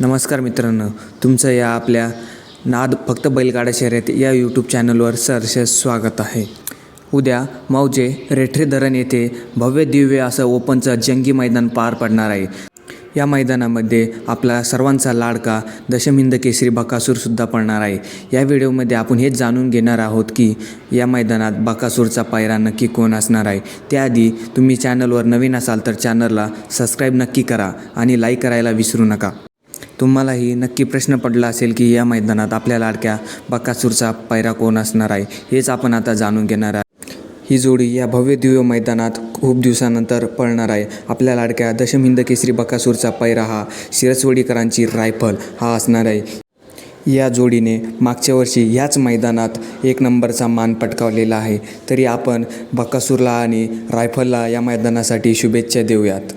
नमस्कार मित्रांनो तुमचं या आपल्या नाद फक्त बैलगाडा शर्यत या यूट्यूब चॅनलवर सरसेस स्वागत आहे. उद्या मौजे रेठरे धरण येथे भव्य दिव्य असं ओपनचं जंगी मैदान पार पडणार आहे. या मैदानामध्ये आपला सर्वांचा लाडका दशमिंद केसरी बकासूरसुद्धा पडणार आहे. या व्हिडिओमध्ये आपण हेच जाणून घेणार आहोत की या मैदानात बकासूरचा पायरा नक्की कोण असणार आहे. त्याआधी तुम्ही चॅनलवर नवीन असाल तर चॅनलला सबस्क्राईब नक्की करा आणि लाईक करायला विसरू नका. तुम्हालाही नक्की प्रश्न पडला असेल की या मैदानात आपल्या लाडक्या बकासूरचा पायरा कोण असणार आहे हेच आपण आता जाणून घेणार आहे ही जोडी या भव्य दिव्य मैदानात खूप दिवसानंतर पळणार आहे. आपल्या लाडक्या दशमहिंद केसरी बकासूरचा पैरा हा शिरसवडीकरांची रायफल हा असणार आहे. या जोडीने मागच्या वर्षी याच मैदानात एक नंबरचा मान पटकावलेला आहे. तरी आपण बकासूरला आणि रायफलला या मैदानासाठी शुभेच्छा देऊयात.